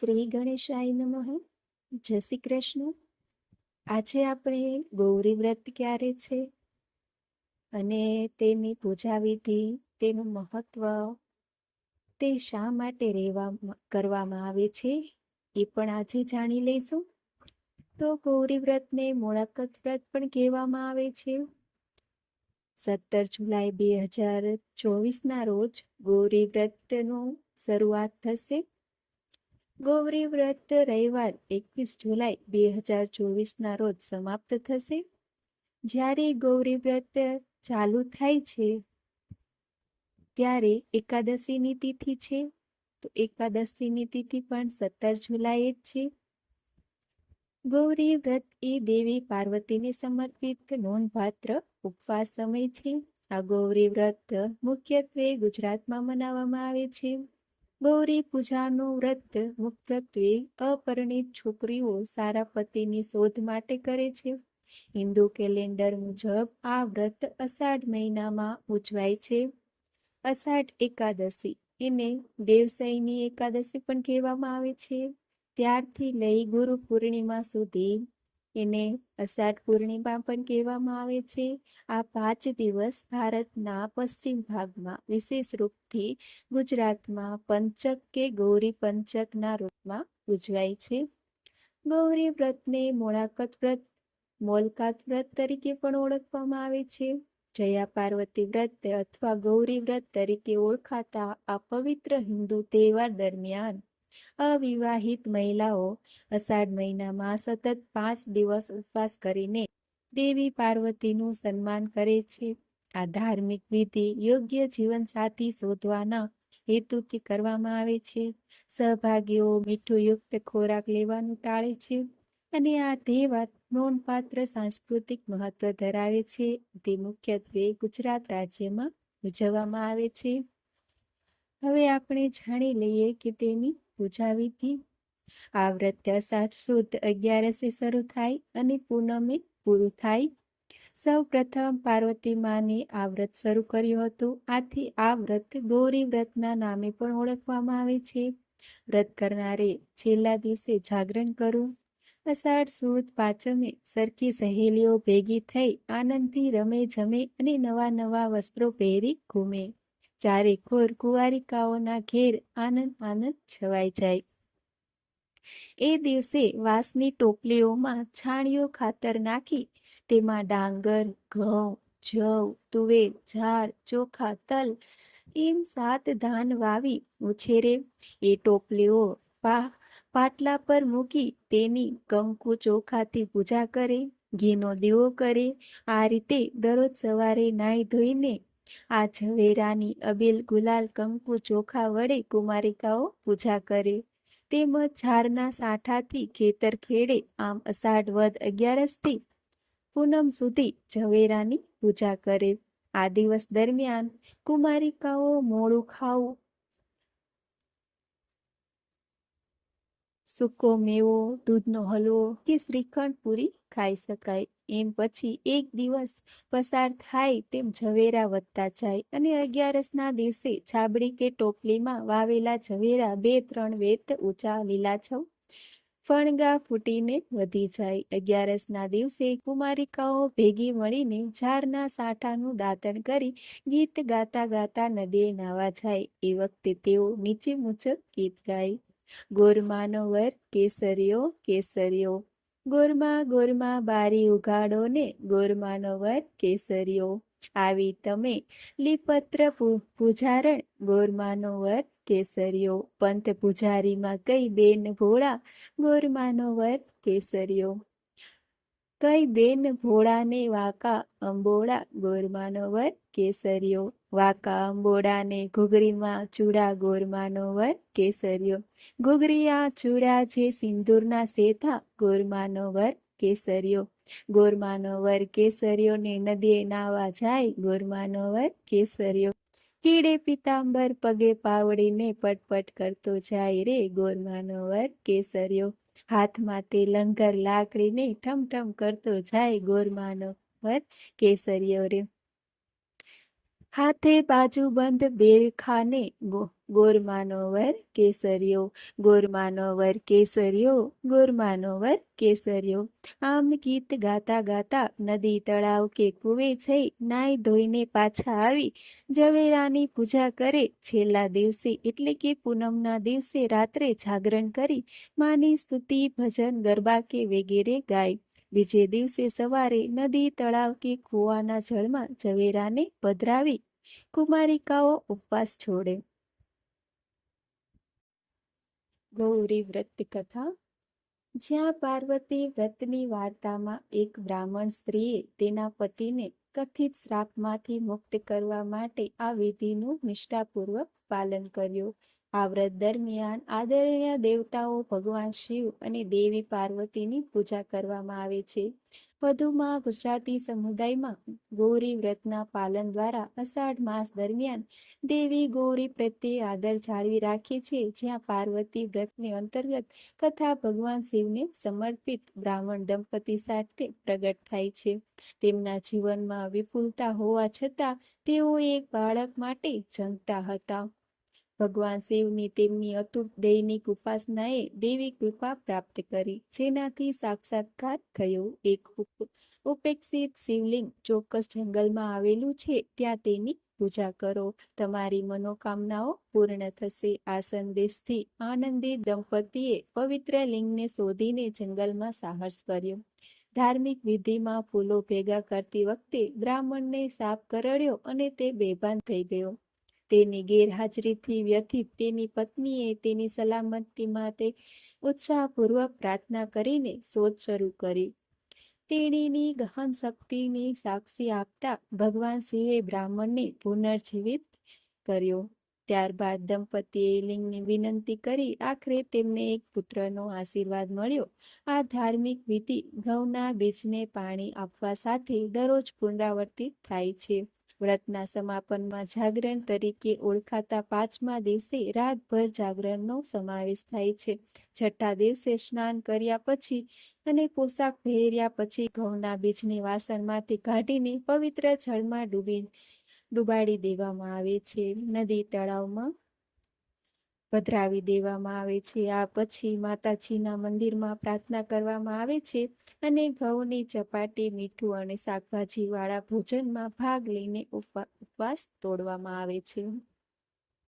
શ્રી ગણેશાય નમઃ. જય શ્રી કૃષ્ણ. આજે આપણે ગૌરી વ્રત ક્યારે છે? અને તેની પૂજા વિધિ, તેનું મહત્વ, તે શા માટે રહેવા કરવામાં આવે છે, એ પણ આજે જાણી લઈશું. તો ગૌરી વ્રતને મોળાકત વ્રત પણ કહેવામાં આવે છે. સત્તર જુલાઈ બે હજાર ચોવીસના રોજ ગૌરી વ્રતનું શરૂઆત થશે. ગૌરી વ્રત રવિવાર એકવીસ જુલાઈ બે હજાર ચોવીસના રોજ સમાપ્ત થશે. જ્યારે ગૌરી વ્રત ચાલુ થાય છે, ત્યારે એકાદશીની તિથિ છે. તો એકાદશીની તિથિ પણ સત્તર જુલાઈ જ છે. ગૌરી વ્રત એ દેવી પાર્વતીને સમર્પિત નોંધપાત્ર ઉપવાસ સમય છે. આ ગૌરી વ્રત મુખ્યત્વે ગુજરાતમાં મનાવવામાં આવે છે. ગૌરી પૂજાનું વ્રત મુખ્યત્વે અપરિણિત છોકરીઓ સારા પતિની શોધ માટે કરે છે. હિન્દુ કેલેન્ડર મુજબ આ વ્રત અષાઢ મહિનામાં ઉજવાય છે. અષાઢ એકાદશી એને દેવસાઈની એકાદશી પણ કહેવામાં આવે છે. ત્યારથી લઈ ગુરુ પૂર્ણિમા સુધી એને અષાઢ પૂર્ણિમા પણ કહેવામાં આવે છે. આ પાંચ દિવસ ભારતના પશ્ચિમ ભાગમાં વિશેષ રૂપથી ગુજરાતમાં પંચક કે ગૌરી પંચકના રૂપમાં ઉજવાય છે. ગૌરી વ્રતને મોળાકત વ્રત, મોલકાત વ્રત તરીકે પણ ઓળખવામાં આવે છે. જયા પાર્વતી વ્રત અથવા ગૌરી વ્રત તરીકે ઓળખાતા આ પવિત્ર હિન્દુ તહેવાર દરમિયાન અવિવાહિત મહિલાઓ અષાઢ મહિનામાં સતત પાંચ દિવસ ઉપવાસ કરીને દેવી પાર્વતીનું સન્માન કરે છે. આ ધાર્મિક વિધિ યોગ્ય જીવનસાથી શોધવાના હેતુથી કરવામાં આવે છે. સહભાગીઓ મીઠું યુક્ત ખોરાક લેવાનું ટાળે છે અને આ તહેવાર નોંધપાત્ર સાંસ્કૃતિક મહત્વ ધરાવે છે. તે મુખ્યત્વે ગુજરાત રાજ્યમાં ઉજવવામાં આવે છે. હવે આપણે જાણી લઈએ કે તેની પૂજા વિધિ આ વ્રત અષાઢ સુદ અગિયારસે શરૂ થાય અને પૂનમે પૂરું થાય. સૌ પ્રથમ પાર્વતી માને આ વ્રત શરૂ કર્યું હતું. આથી આ વ્રત ગૌરી વ્રતના નામે પણ ઓળખવામાં આવે છે. વ્રત કરનારે છેલ્લા દિવસે જાગરણ કરવું અષાઢ સુદ પાંચમે સરખી સહેલીઓ ભેગી થઈ આનંદથી રમે જમે અને નવા નવા વસ્ત્રો પહેરી ઘૂમે. ચારે ખોર ઘેર આનંદ આનંદ છવાઈ જાય. એ દિવસે વાંસની ટોપલીઓમાં છાણિયો ખાતર નાખી તેમાં ડાંગર, ઘઉં, જવ, તુવેર ઝાર ચોખા, તલ એમ સાત ધાન વાવી ઉછેરે. એ ટોપલીઓ પા પાટલા પર મૂકી તેની કંકુ ચોખાથી પૂજા કરે, ઘીનો દીવો કરે. આ રીતે દરરોજ સવારે નાહી ધોઈને આ ઝવેરાની અબીલ ગુલાલ કંકુ ચોખા વડે કુમારિકાઓ પૂજા કરે. તેમજ ઝારના સાઠાથી ખેતર ખેડે, આમ અષાઢ વદ અગિયારસથી પૂનમ સુધી ઝવેરાની પૂજા કરે. આ દિવસ દરમિયાન કુમારિકાઓ મોડું ખાવું, સૂકો મેવો, દૂધનો હલવો કે શ્રીખંડ પૂરી ખાઈ શકાય. એમ પછી એક દિવસ પસાર થાય તેમ ઝવેરા વધતા જાય અને અગિયારસના દિવસે છાબડી કે ટોપલીમાં વાવેલા ઝવેરા બે ત્રણ વેત ઊંચા લીલાછમ ફણગા ફૂટીને વધી જાય. અગિયારસના દિવસે કુમારિકાઓ ભેગી મળીને ઝાડના સાઠાનું દાંતણ કરી ગીત ગાતા ગાતા નદીએ નાવા જાય. એ વખતે તેઓ નીચે મુજબ ગીત ગાય. ગોરમાનો વર કેસરીઓ કેસરીઓ ગોરમા ગોરમા બારી ઉગાડો ને ગોરમાનો વર કેસરીઓ આવી તમે લીપત્ર પૂજારણ ગોરમાનો વર કેસરીઓ પંત પૂજારીમાં કઈ બેન ભોળા ગોરમાનો વર કેસરીઓ કઈ બેન ભોળાને વાકા અંબોળા ગોરમાનો વર કેસરીઓ વાકા અંબોડાને ઘૂઘરીમાં ચૂડા ગોરમાનો વર કેસર્યો. ઘૂઘરીયા ચૂડા છે સિંદૂરના સેથા ગોરમાનો વર કેસર્યો. ગોરમાનો વર કેસરીઓને નદીએ નાવા જાય ગોરમાનો વર કેસર્યો. કીડે પિતાંબર પગે પાવડીને પટપટ કરતો જાય રે ગોરમાનો વર કેસર્યો. હાથમાં તે લંગર લાકડીને ઠમઠમ કરતો જાય ગોરમાનો વર કેસર્યો રે. હાથે બાજુબંધ બેરખાને ગો- ગોરમાનો વર કેસરિયો ગોરમાનો વર કેસરિયો ગોરમાનો વર કેસરિયો. આમ ગીત ગાતા ગાતા નદી તળાવ કે કુવે જઈ નાઈ ધોઈને પાછા આવી. ઝવેરાની પૂજા કરે છેલ્લા દિવસે, એટલે કે પૂનમના દિવસે રાત્રે જાગરણ કરી. માની સ્તુતિ, ભજન, ગરબા કે વગેરે ગાય. બીજે દિવસે સવારે નદી તળાવ કે કૂવાના જળમાં ઝવેરાને પધરાવી કુમારિકાઓ ઉપવાસ છોડે. ગૌરી વ્રત કથા. જ્યાં પાર્વતી વ્રતની વાર્તામાં એક બ્રાહ્મણ સ્ત્રીએ તેના પતિને કથિત શ્રાપમાંથી મુક્ત કરવા માટે આ વિધિનું નિષ્ઠાપૂર્વક પાલન કર્યું. આ વ્રત દરમિયાન આદરણીય દેવતાઓ ભગવાન શિવ અને દેવી પાર્વતીની પૂજા કરવામાં આવે છે. વધુમાં ગુજરાતી સમુદાયમાં ગૌરી વ્રતના પાલન દ્વારા અષાઢ માસ દરમિયાન દેવી ગૌરી પ્રત્યે આદર જાળવી રાખે છે, જ્યાં પાર્વતી વ્રતની અંતર્ગત કથા ભગવાન શિવને સમર્પિત બ્રાહ્મણ દંપતી સાથે પ્રગટ થાય છે. તેમના જીવનમાં વિપુલતા હોવા છતાં તેઓ એક બાળક માટે જંગતા હતા. ભગવાન શિવની તેમની અતૂટ દૈનિક ઉપાસનાએ દેવી કૃપા પ્રાપ્ત કરી. જેનાથી સાક્ષાત્કાર થયો. એક ઉપેક્ષિત શિવલિંગ ચોક્કસ જંગલમાં આવેલું છે. ત્યાં તેની પૂજા કરો. તમારી મનોકામનાઓ પૂર્ણ થશે. આ સંદેશથી આનંદી દંપતીએ પવિત્ર લિંગને શોધીને જંગલમાં સાહસ કર્યો. ધાર્મિક વિધિમાં ફૂલો ભેગા કરતી વખતે બ્રાહ્મણને સાપ કરડ્યો અને તે બેભાન થઈ ગયો. તેની ગેરહાજરીથી વ્યથિત તેની પત્નીએ તેની સલામતી માટે ઉત્સાહપૂર્વક પ્રાર્થના કરીને શોધ શરૂ કરી. તેણીની ગહન શક્તિની સાક્ષી આપતા ભગવાન શિવે બ્રાહ્મણને પુનર્જીવિત કર્યો. ત્યારબાદ દંપતીએ લિંગની વિનંતી કરી. આખરે તેમને એક પુત્રનો આશીર્વાદ મળ્યો. આ ધાર્મિક વિધિ ઘઉંના બીજને પાણી આપવા સાથે દરરોજ પુનરાવર્તિત થાય છે. વ્રતના સમાપનમાં જાગરણ તરીકે ઓળખાતા પાંચમા દિવસે રાતભર જાગરણનો સમાવેશ થાય છે. છઠ્ઠા દિવસે સ્નાન કર્યા પછી અને પોશાક પહેર્યા પછી ઘઉંના બીજને વાસણમાંથી કાઢીને પવિત્ર જળમાં ડૂબી, ડૂબાડી દેવામાં આવે છે. નદી તળાવમાં પધરાવી દેવામાં આવે છે. આ પછી માતાજીના મંદિરમાં પ્રાર્થના કરવામાં આવે છે અને ઘઉંની ચપાટી, મીઠું અને શાકભાજી વાળા ભોજનમાં ભાગ લઈને ઉપવા- ઉપવાસ તોડવામાં આવે છે.